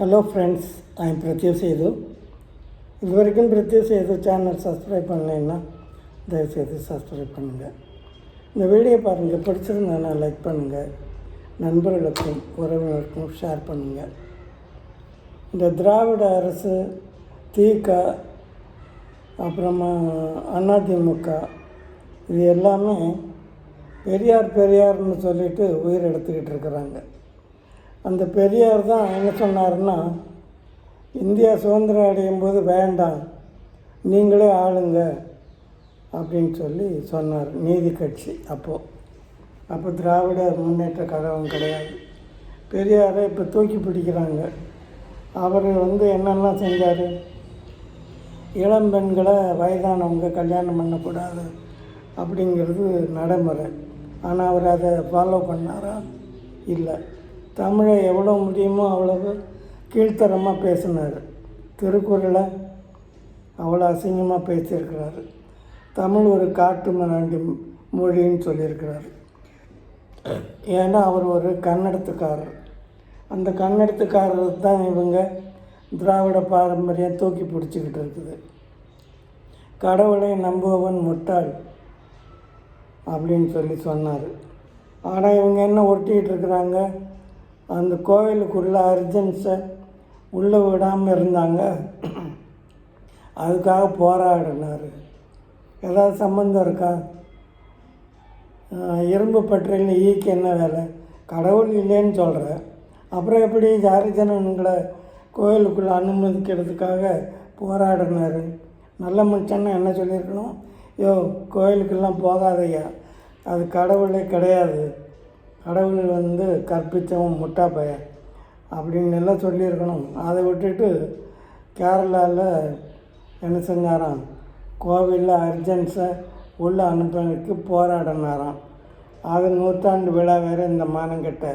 Hello friends I'm Prathyu Sethu இது வரைக்கும் Prathyu Setu channel subscribe பண்ணலைன்னா தயவுசெய்து சப்ஸ்கிரைப் பண்ணுங்கள் இந்த வீடியோ பாருங்கள் பிடிச்சிருந்தேன்னா லைக் பண்ணுங்கள் நண்பர்களுக்கும் உறவினருக்கும் ஷேர் பண்ணுங்கள் இந்த திராவிட அரசு திக அப்புறமா அதிமுக இது எல்லாமே பெரியார் பெரியார்னு சொல்லிட்டு உயிர் எடுத்துக்கிட்டு இருக்கிறாங்க. அந்த பெரியார் தான் என்ன சொன்னாருன்னா இந்தியா சுதந்திரம் அடையும் போது வேண்டாம் நீங்களே ஆளுங்க அப்படின்னு சொல்லி சொன்னார் நீதி கட்சி அப்போது அப்போ திராவிட முன்னேற்ற கழகம் கிடையாது. பெரியாரை இப்போ தூக்கி பிடிக்கிறாங்க. அவர் வந்து என்னெல்லாம் செஞ்சார்? இளம் பெண்களை வயதானவங்க கல்யாணம் பண்ணக்கூடாது அப்படிங்கிறது நடைமுறை. ஆனால் அவர் அதை ஃபாலோ பண்ணாரா? இல்லை. தமிழை எவ்வளோ முடியுமோ அவ்வளவு கீழ்த்தரமாக பேசினார். திருக்குறளை அவ்வளோ அசிங்கமாக பேசியிருக்கிறாரு. தமிழ் ஒரு காட்டு மிராண்டி மொழின்னு சொல்லியிருக்கிறார். ஏன்னா அவர் ஒரு கன்னடத்துக்காரர். அந்த கன்னடத்துக்காரர் தான் இவங்க திராவிட பாரம்பரியம் தூக்கி பிடிச்சிக்கிட்டு இருக்குது. கடவுளை நம்புபவன் முட்டாள் அப்படின்னு சொல்லி சொன்னார். ஆனால் இவங்க என்ன ஒட்டிகிட்டு இருக்கிறாங்க? அந்த கோவிலுக்குள்ளே அர்ஜென்ஸை உள்ளே விடாமல் இருந்தாங்க. அதுக்காக போராடினார். ஏதாவது சம்மந்தம் இருக்கா? இரும்பு பற்றையில் ஈக்கு என்ன வேலை? கடவுள் இல்லைன்னு சொல்கிறேன் அப்புறம் எப்படி ஹரிஜனங்களை கோயிலுக்குள்ளே அனுமதிக்கிறதுக்காக போராடினார்? நல்ல மனுஷன்னு என்ன சொல்லியிருக்கணும்? யோ கோயிலுக்கெல்லாம் போகாதையா அது கடவுளே கிடையாது. கடவுள் வந்து கற்பித்தவன் முட்டா பையன் அப்படின்னு எல்லாம் சொல்லியிருக்கணும். அதை விட்டுட்டு கேரளாவில் என்ன செஞ்சாராம்? கோவிலில் அர்ஜென்ஸை உள்ளே அனுப்புறதுக்கு போராடினாராம். அது நூற்றாண்டு விழா வேறு இந்த மானங்கிட்ட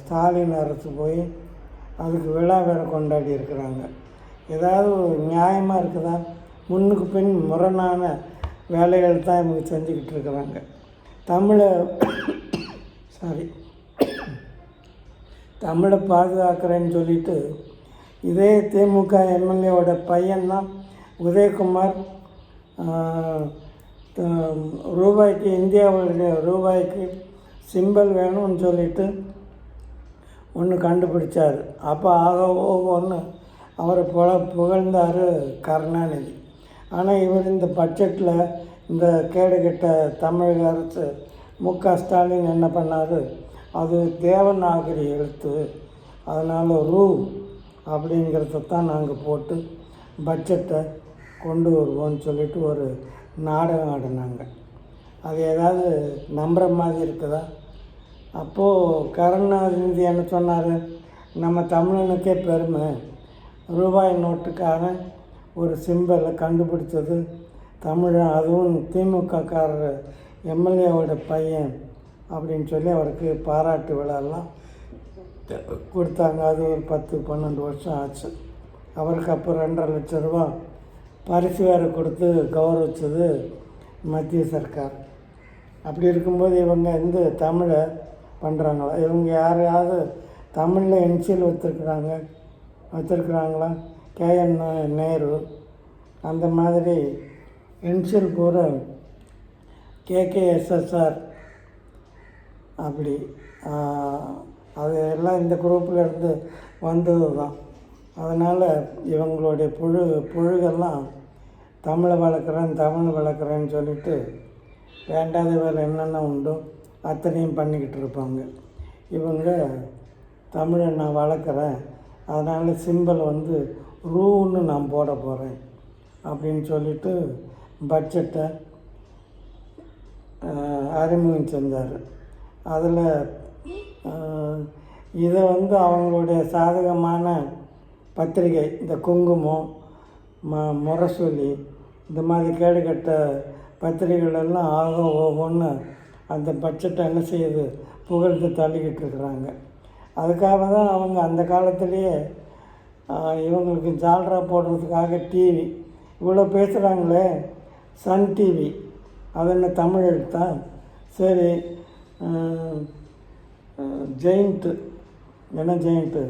ஸ்டாலின் அரசு போய் அதுக்கு விழா வேறு கொண்டாடி இருக்கிறாங்க ஏதாவது ஒரு நியாயமாக இருக்குதா? முன்னுக்கு பின் முரணான வேலைகள் தான் இவங்க செஞ்சுக்கிட்டு இருக்கிறாங்க. தமிழை சாரி. தமிழை பாதுகாக்கிறேன்னு சொல்லிட்டு இதே திமுக எம்எல்ஏவோட பையன்தான் உதயகுமார். ரூபாய்க்கு இந்தியாவுடைய ரூபாய்க்கு சிம்பல் வேணும்னு சொல்லிட்டு ஒன்று கண்டுபிடிச்சார். அப்போ ஆக ஒன்று அவரை புல புகழ்ந்தார் கருணாநிதி. ஆனால் இவர் இந்த பட்ஜெட்டில் இந்த கேடுகெட்ட தமிழக அரசு மு க ஸ்டாலின் என்ன பண்ணார்? அது தேவநாகரி எழுத்து. அதனால் ரூ அப்படிங்கிறத தான் நாங்கள் போட்டு பட்ஜெட்டை கொண்டு வருவோம்னு சொல்லிட்டு ஒரு நாடகம் ஆடினாங்க. அது ஏதாவது நம்புகிற மாதிரி இருக்குதா? அப்போது கருணாநிதி என்ன சொன்னார்? நம்ம தமிழனுக்கே பெருமை. ரூபாய் நோட்டுக்கான ஒரு சிம்பலை கண்டுபிடிச்சது தமிழன் அதுவும் திமுகக்காரர் எம்எல்ஏவோட பையன் அப்படின்னு சொல்லி அவருக்கு பாராட்டு விழாலாம் கொடுத்தாங்க. அது ஒரு பத்து பன்னெண்டு வருஷம் ஆச்சு. அவருக்கு அப்போ ரெண்டரை லட்ச ரூபா பரிசு வேறு கொடுத்து கௌரவிச்சது மத்திய சர்க்கார். அப்படி இருக்கும்போது இவங்க வந்து தமிழை பண்ணுறாங்களா இவங்க யாரையாவது தமிழில் என்சியல் வச்சுருக்குறாங்க வச்சுருக்குறாங்களா? கேஎன் நேரு அந்த மாதிரி இன்சியல் பூரா கேகேஎஸ்எஸ்ஆர் அப்படி. அது எல்லாம் இந்த குரூப்பில் இருந்து வந்தது தான் அதனால் இவங்களுடைய புழு புழுகெல்லாம் தமிழை வளர்க்குறேன் தமிழ் வளர்க்குறேன்னு சொல்லிட்டு வேண்டாத வேலை என்னென்ன உண்டோ அத்தனையும் பண்ணிக்கிட்டு இருப்பாங்க. இவங்க தமிழை நான் வளர்க்குறேன். அதனால் சிம்பல் வந்து ரூன்னு நான் போட போகிறேன் அப்படின்னு சொல்லிட்டு பட்ஜெட்டை அறிமுகம் செஞ்சார். அதில் இதை வந்து அவங்களுடைய சாதகமான பத்திரிகை இந்த குங்குமம் ம முரசொலி இந்த மாதிரி கேடுகட்ட பத்திரிகைகளெல்லாம் ஆக ஒவ்வொன்று அந்த பட்ஜெட்டை என்ன செய்யுது? புகழ்ந்து தள்ளிக்கிட்டு இருக்கிறாங்க. அதுக்காக தான் அவங்க அந்த காலத்திலேயே இவங்களுக்கு ஜால்ரா போடுறதுக்காக டிவி இவ்வளோ பேசுகிறாங்களே சன் டிவி அது என்ன தமிழ் எழுத்தான் சரி ஜெயிண்ட்டு என்ன ஜெயிண்ட்டு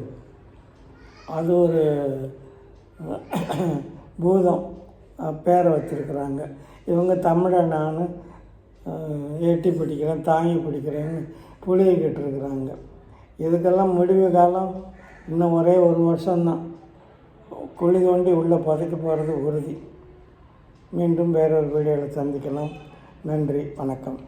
அது ஒரு பூதம் பேரை வச்சுருக்குறாங்க. இவங்க தமிழை நான் ஏட்டி பிடிக்கிறேன் தாங்கி பிடிக்கிறேன்னு புளியக்கிட்டு இருக்கிறாங்க. இதுக்கெல்லாம் முடிவு காலம் இன்னும் ஒரே ஒரு வருஷம்தான். குழி தோண்டி உள்ளே புதைக்க போகிறது உறுதி. மீண்டும் வேறொரு வீடியோவில் சந்திக்கலாம். நன்றி வணக்கம்.